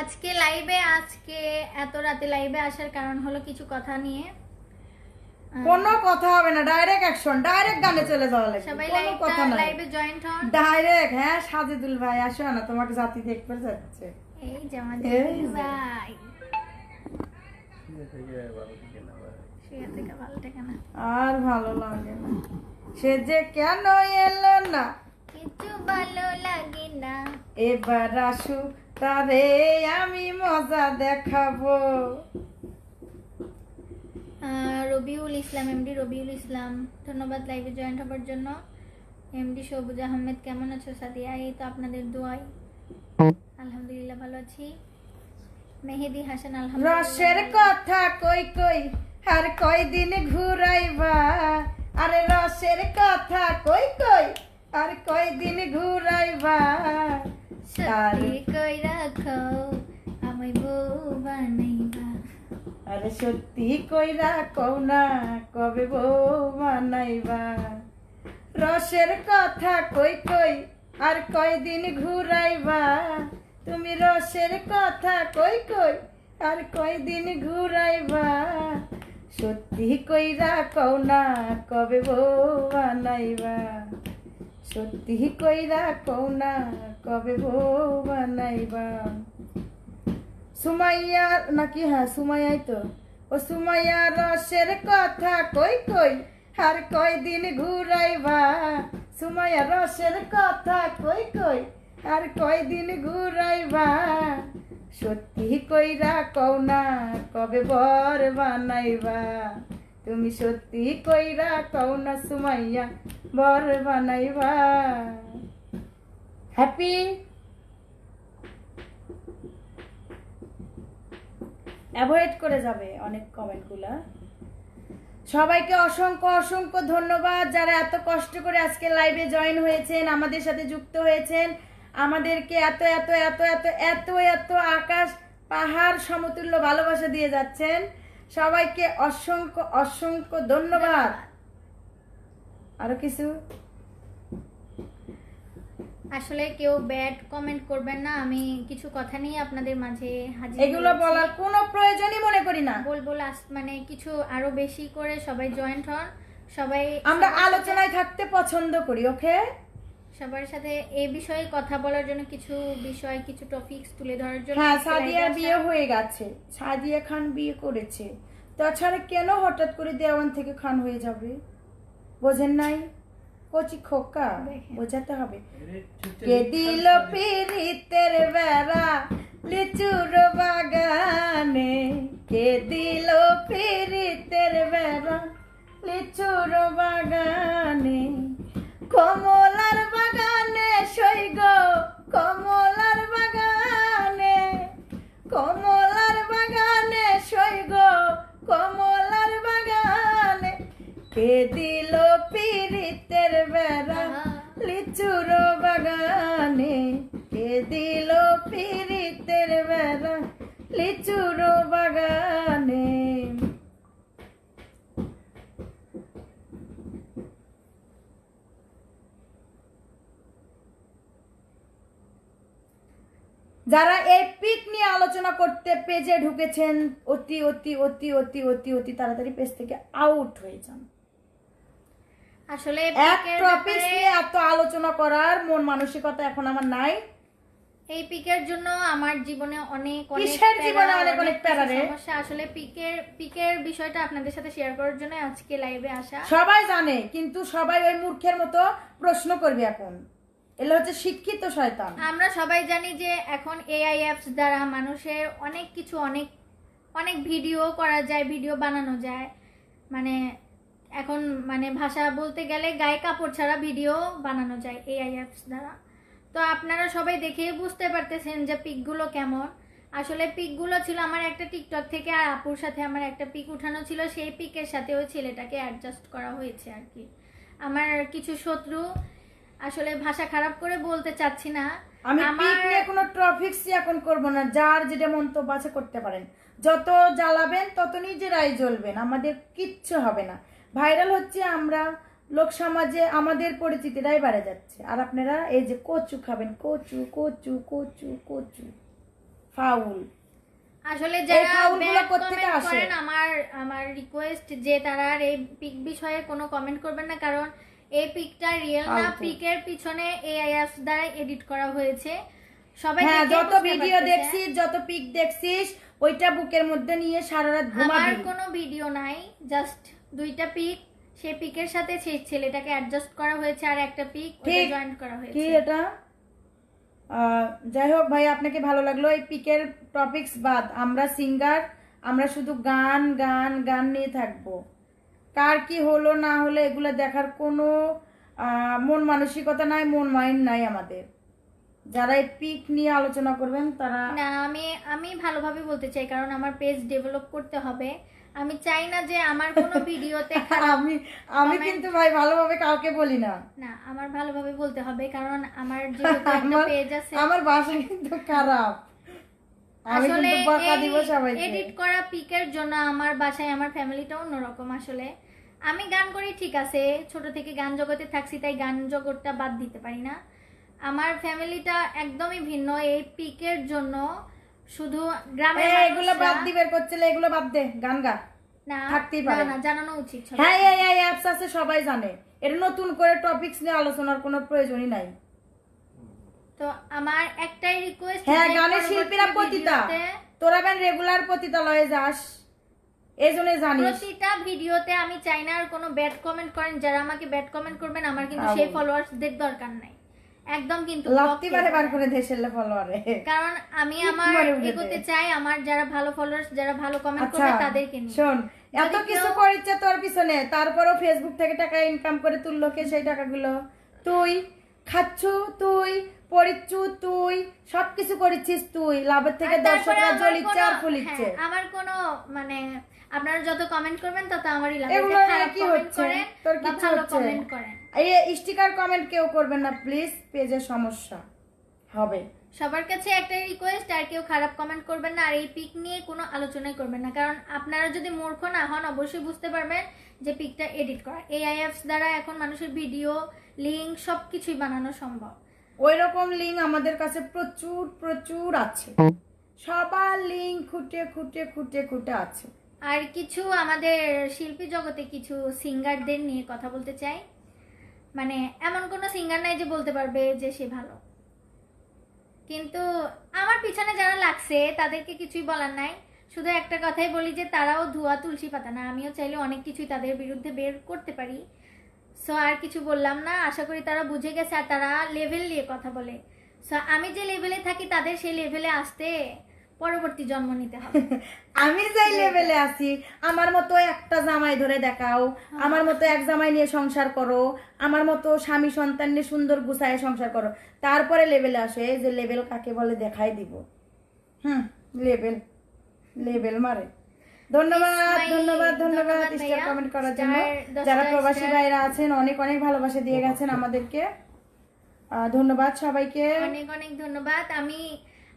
আজকে লাইভে আজকে এত রাতে লাইভে আসার কারণ হলো কিছু কথা নিয়ে। কোনো কথা হবে না ডাইরেক্ট অ্যাকশন ডাইরেক্ট গানে চলে যাওয়া লাগবে সবাই কোনো কথা নাই। লাইভে জয়েন্ট হন। ডাইরেক্ট হ্যাঁ সাজিদুল ভাই আসো না তোমাকে জাতি দেখতে যাচ্ছে। এই এই যে। ভাই। না। আর ভালো লাগে না। সে যে কেন এলো না? কিছু ভালো লাগে না। এবার আসু তারে আমি মজা দেখাবো। রবিউল ইসলাম এমডি রবিউল ইসলাম ধন্যবাদ লাইভে জয়েন্ট হবার জন্য। এমডি সবুজ আহমেদ কেমন আছো সাদিয়া? এই তো আপনাদের দোয়াই। আলহামদুলিল্লাহ ভালো আছি। মেহেদি হাসান আলহামদুলিল্লাহ। রসের কথা কই কই আর কয়দিন ঘুরাইবা? আরে রসের কথা কই কই আর কয়দিন ঘুরাইবা? সত্যি কই রাখো আমায় বউ আরে সত্যি কইরা কও না কবে বউ বানাইবা রসের কথা কই কই আর কয়দিন ঘুরাইবা তুমি রসের কথা কই কই আর কয়দিন ঘুরাইবা সত্যি কইরা কও না কবে বউ বানাইবা সত্যি কইরা কও না কবে বউ বানাইবা? সুমাইয়া নাকি হ্যাঁ সুমাইয়াই তো। ও সুমাইয়া রসের কথা কই কই, আর কয়দিন ঘুরাইবা? সুমাইয়া রসের কথা কই কই, আর কয়দিন ঘুরাইবা? সত্যি কইরা কও না, কবে বর বানাইবা? তুমি সত্যি কইরা কও না, সুমাইয়া, বর বানাইবা। হ্যাপি অ্যাভয়েড করে যাবে অনেক কমেন্টগুলা সবাইকে অসংখ্য অসংখ্য ধন্যবাদ যারা এত কষ্ট করে আজকে লাইভে জয়েন হয়েছেন, আমাদের সাথে যুক্ত হয়েছেন। আমাদেরকে এত এত এত এত এত এত আকাশ, পাহাড়, সমতুল্য ভালোবাসা দিয়ে যাচ্ছেন। সবাইকে অসংখ্য অসংখ্য ধন্যবাদ। আরও কিছু? আসলে কেউ ব্যাড কমেন্ট করবেন না আমি কিছু কথা নিয়ে আপনাদের মাঝে হাজির এগুলো বলার কোনো প্রয়োজনই মনে করি না। বলব লাস্ট মানে কিছু আরও বেশি করে সবাই জয়েন্ট হন সবাই আমরা আলোচনায় থাকতে পছন্দ করি ওকে? সবার সাথে এই বিষয়ে কথা বলার জন্য কিছু বিষয় কিছু টপিকস তুলে ধরার জন্য হ্যাঁ live বিয়ে হয়ে গেছে। সাদিয়া খান বিয়ে করেছে। তাছাড়া কেন হঠাৎ করে দেওয়ান থেকে খান হয়ে যাবে? বোঝেন নাই? কচি খোকা। বোঝাতে হবে। কে দিল পিরিতের বেড়া লিচুর বাগানে? কে দিল পিরিতের বেড়া লিচুর বাগানে? পেজে ঢুকেছেন অতি অতি অতি অতি অতি অতি তাড়াতাড়ি পেজ থেকে আউট হয়ে যান। আসলে এক টপিক নিয়ে এত আলোচনা করার মন মানসিকতা এখন আমার নাই। এই পিকের জন্য আমার জীবনে অনেক কিসের জীবনে অনেক অনেক প্যারা রে? সমস্যা। আসলে পিকের পিকের বিষয়টা আপনাদের সাথে শেয়ার করার জন্য আজকে লাইভে আসা। সবাই জানে কিন্তু সবাই ওই মূর্খের মতো প্রশ্ন করবে এখন। এগুলো হচ্ছে শিক্ষিত শয়তান। আমরা সবাই জানি যে এখন এআই অ্যাপস দ্বারা মানুষের অনেক কিছু, অনেক অনেক ভিডিও করা যায় ভিডিও বানানো যায়। মানে এখন মানে ভাষা বলতে গেলে গায়ে কাপড় ছাড়া ভিডিও বানানো যায় এআই অ্যাপস দ্বারা। তো আপনারা সবাই দেখেই বুঝতে পারতেছেন যে পিকগুলো কেমন। আসলে পিকগুলো ছিল আমার একটা টিকটক থেকে আর আপুর সাথে আমার একটা পিক উঠানো ছিল। সেই পিকের সাথে ওই ছেলেটাকে অ্যাডজাস্ট করা হয়েছে আর কি। আমার কিছু শত্রু আসলে ভাষা খারাপ করে বলতে চাচ্ছি না। আমি পিক নিয়ে কোনো ট্রফিক্স এখন করব না যার যেটা মন্তব্য আছে করতে পারেন। যত জ্বালাবেন তত নিজেরাই জ্বলবেন আমাদের কিচ্ছু হবে না। ভাইরাল হচ্ছে আমরা লোক সমাজে আমাদের পরিচিতিটাই বেড়ে যাচ্ছে। আর আপনারা এই যে কচু খাবেন কচু কচু কচু কচু ফাউল। আসলে যারা comment করেন আমার আমার রিকোয়েস্ট যে তারা আর এই পিক বিষয়ে কোনো কমেন্ট করবেন না কারণ এই পিকটা রিয়েল না। পিকের পিছনে এআইএফ দ্বারা এডিট করা হয়েছে। সবাই হ্যাঁ যত ভিডিও দেখছিস যত পিক দেখছিস ওইটা বুকের মধ্যে নিয়ে সারা রাত আমার কোনো ভিডিও নাই জাস্ট দুইটা পিক সেই পিকের সাথে সেই ছেলেটাকে অ্যাডজাস্ট করা হয়েছে আর একটা পিক ওটা জয়েন করা কি হয়েছে এটা? আহ, যাই হোক ভাই আপনাকে ভালো লাগল। এই পিকের টপিকস বাদ আমরা সিঙ্গার আমরা শুধু গান গান গান নিয়ে থাকব। কার কি হলো না হলো এগুলো দেখার কোনো মন মানসিকতা নাই মন মাইন্ড নাই আমাদের। যারা এই পিক নিয়ে আলোচনা করবেন তারা না আমি আমি ভালোভাবে বলতে চাই কারণ আমার পেজ ডেভেলপ করতে হবে। আমি চাই না যে আমার কোনো ভিডিওতে আমি আমি কিন্তু ভাই ভালোভাবে কাউকে বলি না। না আমার ভালোভাবে বলতে হবে কারণ আমার যেহেতু একটা পেজ আছে। আমার বাসা কিন্তু খারাপ। আসলে এডিট করা পিকের জন্য আমার বাসায় আমার ফ্যামিলিটা অন্যরকম আসলে। আমি গান করি ঠিক আছে। ছোট থেকে গান জগতে থাকছি তাই গান জগৎটা বাদ দিতে পারি না। আমার ফ্যামিলিটা একদমই ভিন্ন। এই পিকের জন্য শুধু গ্রামের এই, এগুলো বাদ দিবের করছিলে এগুলো বাদ দে গান গা। না থাকতেই পারে। না জানানো উচিত। হ্যাঁ এই এই অ্যাপস আছে সবাই জানে। এটা নতুন করে টপিকস নিয়ে আলোচনার কোনো প্রয়োজনই নাই। তো আমার একটাই রিকোয়েস্ট হ্যাঁ গানের শিল্পীরা পতিতা। তোরা বেন রেগুলার পতিতালয়ে যাস। এই জন্য জানিস প্রতিটা ভিডিওতে আমি চাই না আর কোনো ব্যাড কমেন্ট করেন যারা আমাকে ব্যাড কমেন্ট করবেন আমার কিন্তু সেই ফলোয়ার্সদের দরকার নাই। একদম কিন্তু বারে করে দেশের ফলোয়ারে কারণ আমি আমার এগোতে চাই আমার যারা ভালো ফলোয়ার্স যারা ভালো কমেন্ট আচ্ছা করবে তাদেরকে নিয়ে। শোন এত কিছু করেছে তোর পিছনে তারপরও ফেসবুক থেকে টাকা ইনকাম করে তুললো কে সেই টাকাগুলো? তুই খাচ্ছু তুই পড়িচ্ছু তুই সবকিছু করেছিস তুই। লাভের থেকে দর্শকরা জ্বলিচ্ছে আর ফুলিচ্ছে হ্যাঁ, আমার কোনো মানে আপনারা যত কমেন্ট করবেন তত আমারই লাভ এগুলো কি হচ্ছে? তোর কিচ্ছু ভালো হচ্ছে? কমেন্ট করেন। এই স্টিকার কমেন্ট কেউ করবেন না প্লিজ পেজের সমস্যা হবে। সবার কাছে একটা রিকোয়েস্ট আর কেউ খারাপ কমেন্ট করবেন না আর এই পিক নিয়ে কোনো আলোচনাই করবেন না। কারণ আপনারা যদি মূর্খ না হন অবশ্যই বুঝতে পারবেন যে পিকটা এডিট করা। এআইএফস দ্বারা এখন মানুষের ভিডিও লিঙ্ক সব কিছুই বানানো সম্ভব। ওই রকম লিঙ্ক আমাদের কাছে প্রচুর প্রচুর আছে। সবার লিঙ্ক খুঁটে খুঁটে খুঁটে খুঁটে আছে। আর কিছু আমাদের শিল্পী জগতে কিছু সিঙ্গারদের নিয়ে কথা বলতে চাই। মানে এমন কোনো সিঙ্গার নাই যে বলতে পারবে যে সে ভালো। কিন্তু আমার পিছনে যারা লাগছে, তাদেরকে কিছুই বলার নাই। শুধু একটা কথাই বলি যে তারাও ধোয়া তুলসী পাতা না, আমিও চাইলে অনেক কিছুই তাদের বিরুদ্ধে বের করতে পারি। সো আর কিছু বললাম না, আশা করি তারা বুঝে গেছে আর তারা লেভেল নিয়ে কথা বলে। সো আমি যে লেভেলে থাকি, তাদের সেই লেভেলে আসতে পরবর্তী জন্ম নিতে হবে। আমি যেই লেভেলে আছি। আমার মতো একটা জামাই ধরে দেখাও আমার মতো এক জামাই নিয়ে সংসার করো আমার মতো স্বামী সন্তান নিয়ে সুন্দর গুছায় সংসার করো। তারপরে লেভেলে আসো এই যে লেভেল কাকে বলে দেখাই দিব। হুম লেভেল লেভেল মারে। ধন্যবাদ ধন্যবাদ ধন্যবাদ স্টার কমেন্ট করার জন্য। যারা প্রবাসী ভাইরা আছেন অনেক অনেক ভালোবাসা দিয়ে গেছেন আমাদেরকে। আহ, ধন্যবাদ সবাইকে। অনেক অনেক ধন্যবাদ। আমি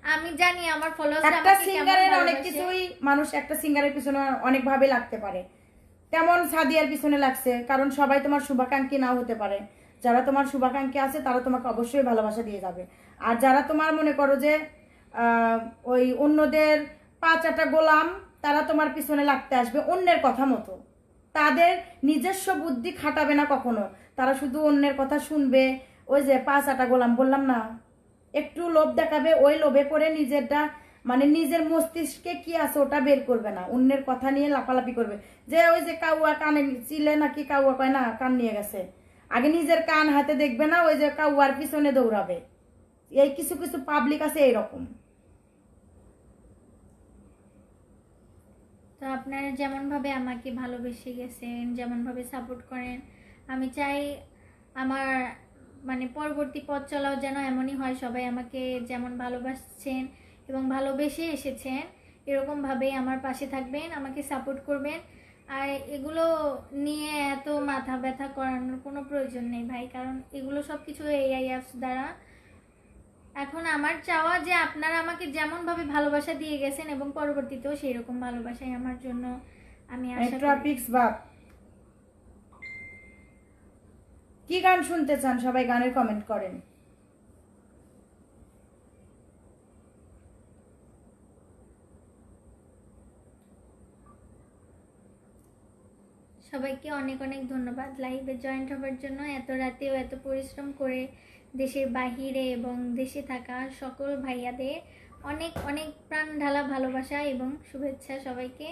আমি জানি আমার ফলোয়ার্স একটা সিঙ্গারের অনেক কিছুই মানুষ একটা সিঙ্গারের পিছনে অনেক ভাবে লাগতে পারে। তেমন সাদিয়ার পিছনে লাগছে কারণ সবাই তোমার শুভাকাঙ্ক্ষী নাও হতে পারে। যারা তোমার শুভাকাঙ্ক্ষী আছে তারা তোমাকে অবশ্যই ভালোবাসা দিয়ে যাবে। আর যারা তোমার মনে করো যে আহ, ওই অন্যদের পাঁচ আটা গোলাম তারা তোমার পিছনে লাগতে আসবে অন্যের কথা মতো। তাদের নিজস্ব বুদ্ধি খাটাবে না কখনো। তারা শুধু অন্যের কথা শুনবে। ওই যে পাঁচ আটা গোলাম বললাম না একটু লোভ দেখাবে, ওই লোভে পড়ে নিজেরটা মানে নিজের মস্তিষ্কে কি আছে ওটা বের করবে না। অন্যের কথা নিয়ে লাফালাফি করবে। যে ওই যে কাউয়া কানে চিলে নাকি কাউয়া কয়, না, কান নিয়ে গেছে। আগে নিজের কান হাতে দেখবে না, ওই যে কাউয়ার পিছনে দৌড়াবে। এই কিছু কিছু পাবলিক আছে এইরকম। তো আপনারা যেমন ভাবে আমাকে ভালোবেসে গেছেন যেমন ভাবে সাপোর্ট করেন, আমি চাই আমার মানে পরবর্তী পথ চলাও যেন এমনই হয় সবাই আমাকে যেমন ভালোবাসছেন এবং ভালোবেসে এসেছেন এরকম ভাবে আমার পাশে থাকবেন আমাকে সাপোর্ট করবেন। আর এগুলো নিয়ে এত মাথা ব্যথা করানোর কোনো প্রয়োজন নেই ভাই কারণ এগুলো সব কিছু এআই অ্যাপস দ্বারা। এখন আমার চাওয়া যে আপনারা আমাকে যেমন ভাবে ভালোবাসা দিয়ে গেছেন এবং পরবর্তীতেও সেই রকম ভালোবাসাই আমার জন্য আমি আশা ট্রাফিক্স বাপ। কি গান শুনতে চান? সবাই গানের কমেন্ট করেন। সবাইকে অনেক অনেক ধন্যবাদ লাইভে জয়েন্ট হবার জন্য। এত রাতেও এত পরিশ্রম করে দেশের বাহিরে এবং দেশে থাকা সকল ভাইয়াদের অনেক অনেক প্রাণ ঢালা ভালোবাসা এবং শুভেচ্ছা সবাইকে।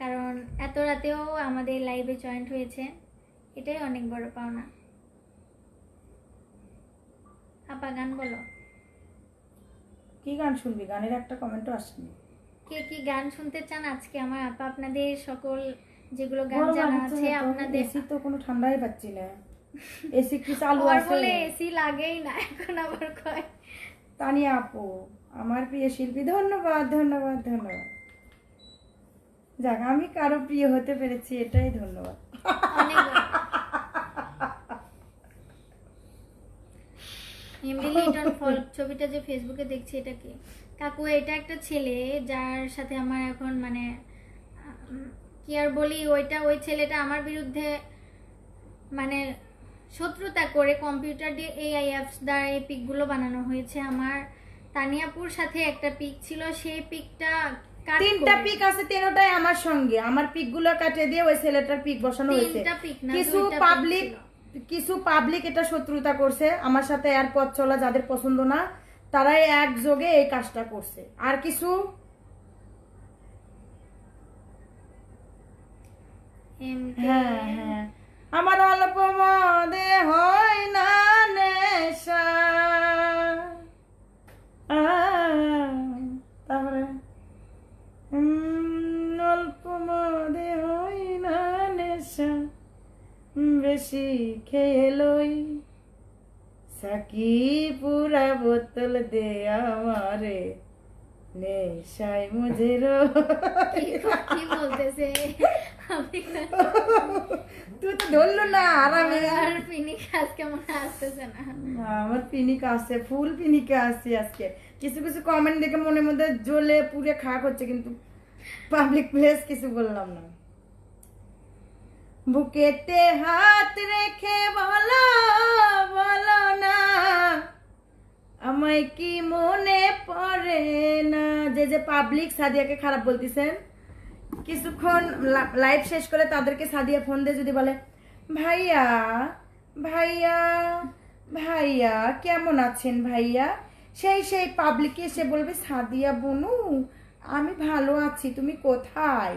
কারণ এত রাতেও আমাদের লাইভে জয়েন্ট হয়েছে। এটাই অনেক বড় পাওনা। আপা গান বলো। কি গান শুনবি? গানের একটা কমেন্টও আসেনি। কে কি গান শুনতে চান আজকে? আমার আপা আপনাদের সকল যেগুলো গান জানা আছে আপনাদের এসি তো কোনো ঠান্ডাই পাচ্ছি না। এসি কি চালু আছে? বলে এসি লাগেই না এখন আবার কয়? তানিয়া আপু আমার প্রিয় শিল্পী ধন্যবাদ ধন্যবাদ ধন্যবাদ। যাক আমি কারও প্রিয় হতে পেরেছি এটাই ধন্যবাদ অনেক এমডি লিটন ফল ছবিটা যে ফেসবুকে দেখছি এটা কি? কাকু এটা একটা ছেলে যার সাথে আমার এখন মানে কি আর বলি ওইটা ওই ছেলেটা আমার বিরুদ্ধে মানে শত্রুতা করে কম্পিউটার দিয়ে এআই অ্যাপস দ্বারা এই পিকগুলো বানানো হয়েছে। আমার তানিয়াপুর সাথে একটা পিক ছিল সেই পিকটা কাট তিনটা পিক আছে তিনটাই আমার সঙ্গে। আমার পিকগুলো কাটে দিয়ে ওই ছেলেটার পিক বসানো হয়েছে। কিছু পাবলিক। কিছু পাবলিক এটা শত্রুতা করছে আমার সাথে আর পথ চলা যাদের পছন্দ না তারাই একযোগে এই কাজটা করছে। আর কিছু? হ্যাঁ হ্যাঁ। আমার অল্প মদে হয় না নেশা। বেশি খেয়ে লই। সাকি পুরা বোতল দে আমারে নেশায় মুঝে রো কি বলতেছে? তুই তো ধরলো না আরামে। আর পিনিক আজকে মনে আসতেছে না। আমার পিনিক আসছে ফুল পিনিকে আসছে আজকে। কিছু কিছু কমেন্ট দেখে মনের মধ্যে জ্বলে পুড়ে খারাপ হচ্ছে কিন্তু পাবলিক প্লেস কিছু বললাম না। বুকেতে হাত রেখে বলো বলো না। আমায় কি মনে পড়ে না? যে যে পাবলিক সাদিয়াকে খারাপ বলতেছেন। কিছুক্ষণ লাইভ শেষ করে তাদেরকে সাদিয়া ফোন দিয়ে যদি বলে, ভাইয়া ভাইয়া ভাইয়া, কেমন আছেন ভাইয়া? সেই সেই পাবলিকে এসে বলবে, সাদিয়া বনু, আমি ভালো আছি, তুমি কোথায়?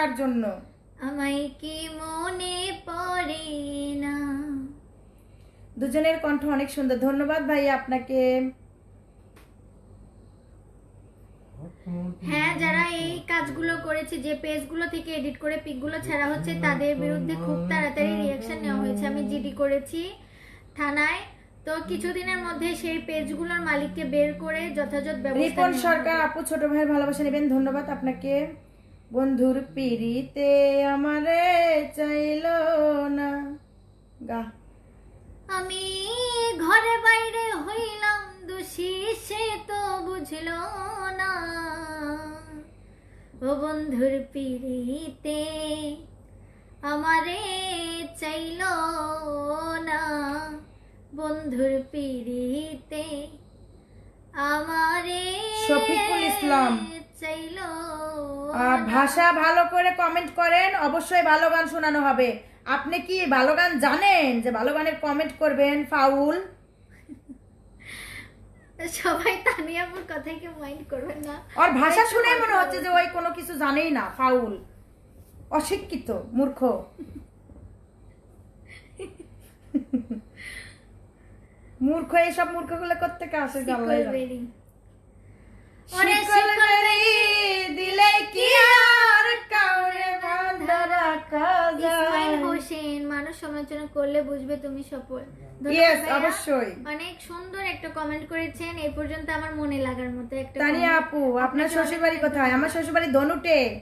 থাকার জন্য। আমায় কি মনে পড়ে না? দুজনের কণ্ঠ অনেক সুন্দর। ধন্যবাদ ভাইয়া আপনাকে। হ্যাঁ যারা এই কাজগুলো করেছে যে পেজগুলো থেকে এডিট করে পিকগুলো ছাড়া হচ্ছে তাদের বিরুদ্ধে খুব তাড়াতাড়ি রিয়াকশন নেওয়া হয়েছে। আমি জিডি করেছি থানায়। তো কিছুদিনের মধ্যে সেই পেজগুলোর মালিককে বের করে যথাযথ ব্যবস্থা রিপন সরকার আপু ছোট ভাইয়ের ভালোবাসা নেবেন। ধন্যবাদ আপনাকে। বন্ধুর পিড়িতে আমারে চাইলো না গা আমি ঘরে বাইরে হইলাম দোষী সে তো বুঝল না ও বন্ধুর পিড়িতে আমারে চাইল না বন্ধুর পিড়িতে আমারে শফিকুল ইসলাম। চাইলো। ভাষা ভালো করে কমেন্ট করেন অবশ্যই ভালো গান শোনানো হবে। আপনি কি ভালো গান জানেন যে ভালো গানের কমেন্ট করবেন ফাউল? সবাই তানিয়াপুর কথাই মাইন্ড করবেন না। আর ভাষা শুনে মনে হচ্ছে যে ওই কোনো কিছু জানেই না ফাউল। অশিক্ষিত মূর্খ। মূর্খ এইসব মূর্খগুলো করতে আসে জানলাই মানুষ সমালোচনা করলে বুঝবে তুমি সফল। ধন্যবাদ ইয়েস ভাইয়া। অবশ্যই। অনেক সুন্দর একটা কমেন্ট করেছেন। এই পর্যন্ত আমার মনে লাগার মতো একটা তানিয়া আপু আপনার শ্বশুর বাড়ি কোথায়? আমার শ্বশুর বাড়ি ধনুটে।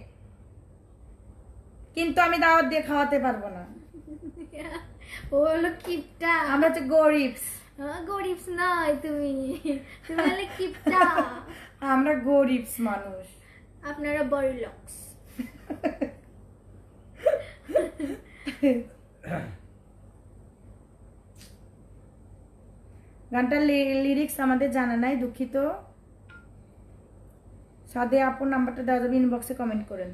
কিন্তু আমি দাওয়াত দিয়ে খাওয়াতে পারব না। ও হলো কিপটা আমরা হচ্ছে গরিব গরিব নয় তুমি। তুমি হলে কিপটা। আমরা গরিব মানুষ। আপনারা বড় লক্স। গানটার লিরিক্স আমাদের জানা নাই দুঃখিত। সাদে আপুর নাম্বারটা দেওয়া যাবে ইনবক্সে কমেন্ট করেন।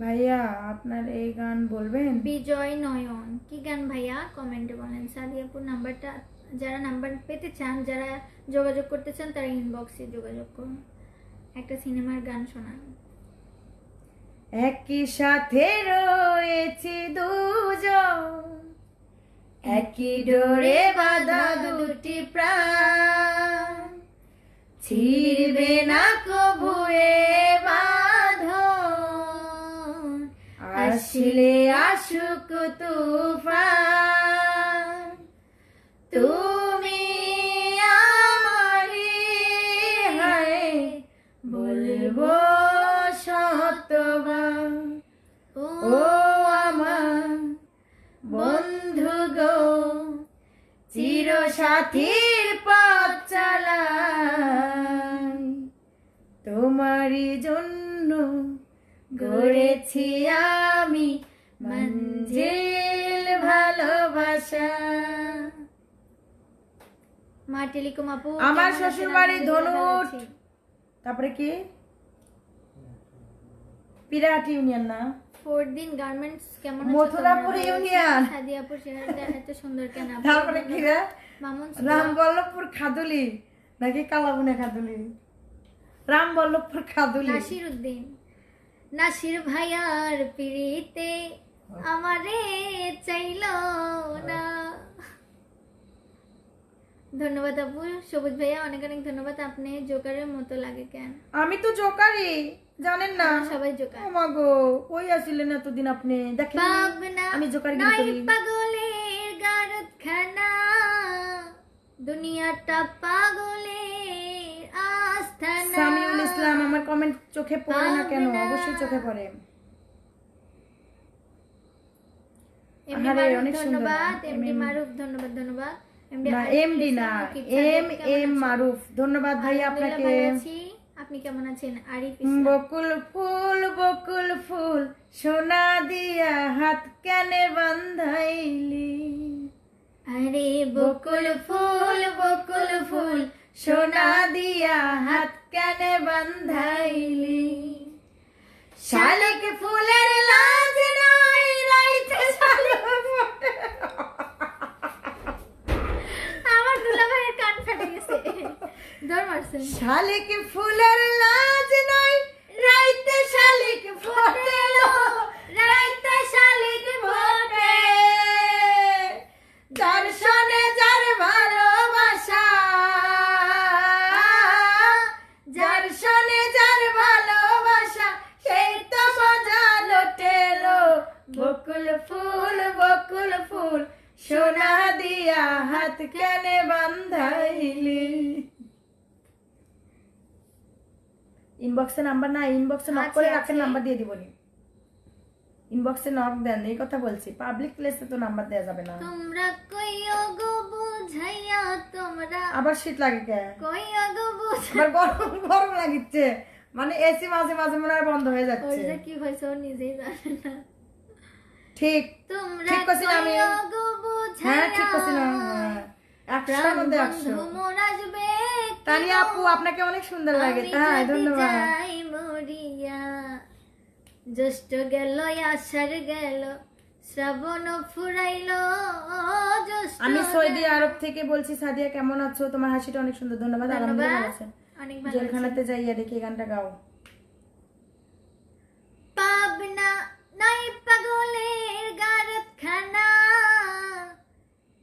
ভাইয়া আপনার এই গান বলবেন? বিজয় নয়ন। কি গান ভাইয়া? কমেন্টে বলেন। সাদিয়াপুর নাম্বারটা যারা নাম্বার পেতে চান, যারা যোগাযোগ করতে চান, তারা ইনবক্সে যোগাযোগ করুন। একটা সিনেমার গান শোনান। একই সাথে রয়েছে দুজন। একই ডোরে বাঁধা দুটি প্রাণ। ছিড়বে না কবুয়ে বাঁধন। আসলে আসুক তুফান। তুমি আমারি হায় বলব শতবার ও ও আমার বন্ধু গো চির সাথীর পথ চালাই। তোমারই জন্য গড়েছি আমি মঞ্জিল মা টেলিকম আপু আমার শ্বশুর বাড়ি ধনুট। তারপরে কি? পিরাট ইউনিয়ন না? ফোরদিন গার্মেন্টস কেমন মথুরাপুর ইউনিয়ন। সাদিয়াপুর এত সুন্দর কেন তারপরে কি রে মামুন রামবল্লভপুর খাদুলি। নাকি কালাবুনে খাদুলি? রামবল্লভপুর খাদুলি। নাসির উদ্দিন। নাসির ভাইয়ার পিড়িতে আমারে চাইলো না। ধন্যবাদ আপু। সবুজ ভাইয়া অনেক অনেক ধন্যবাদ। আপনি জোকারের মতো লাগে কেন? আমি তো জোকারি জানেন না? সবাই জোকার। ও মা গো কই আসিলেন এতদিন আপনি? দেখেন আমি জোকারি নাই পাগলের গারদ খানা দুনিয়াটা পাগলের আস্থানা সামিউল ইসলাম আমার কমেন্ট চোখে পড়ে না কেন? অবশ্যই চোখে পড়ে। ধন্যবাদ এমডি এম- মারুফ ধন্যবাদ ধন্যবাদ। না এমডি না এম এম মারুফ ধন্যবাদ ভাই আপনাকে। আপনি কেমন আছেন? আরিফ বকুল ফুল বকুল ফুল সোনা দিয়া হাত কেনে বান্ধাইলি। আরে বকুল ফুল বকুল ফুল সোনা দিয়া হাত কেনে বান্ধাইলি। শালিক ফুলের লাজ নাই রাইতে শালিক ফোটে। আমার দুলা ভাইয়ের কান ফেটে গেছে দৌড় মারছেন শালিক ফুলের লাজ নাই রাইতে শালিক ফোটে রাইতে শালিক ফোটে। দর্শনে যার ইনবক্সে নাম্বার না ইনবক্সে নক করে রাখেন নাম্বার দিয়ে দিবনি ইনবক্সে নক দেন এই কথা বলছি। পাবলিক প্লেসে তো নাম্বার দেওয়া যাবে না। তোমরা কইও গো বুঝাইয়া তোমরা। আবার শীত লাগে কে? কইও গো বুঝ আবার গরম গরম লাগিচ্ছে। মানে এসি মাঝে মাঝে মনে হয় বন্ধ হয়ে যাচ্ছে। ওর যে কি হয়েছে ও নিজেই জানে না। ঠিক। তোমরা ঠিক করছি না আমি? হ্যাঁ ঠিক বুঝাইয়া। না। একশোর মধ্যে একশো বন্ধু মোর আসবে তানিয়া আপু আপনাকে অনেক সুন্দর লাগে। তাই ধন্যবাদ। জ্যৈষ্ঠ গেল আষাঢ় গেল শ্রাবণ ফুরাইল আমি সৌদি আরব থেকে বলছি সাদিয়া কেমন আছো? তোমার হাসিটা অনেক সুন্দর। ধন্যবাদ আলহামদুলিল্লাহ অনেক জেলখানাতে যাইয়া দেখি গানটা গাও। পাবনা নাই পাগলের গারত খানা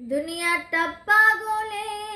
दुनिया टप्पा गोले।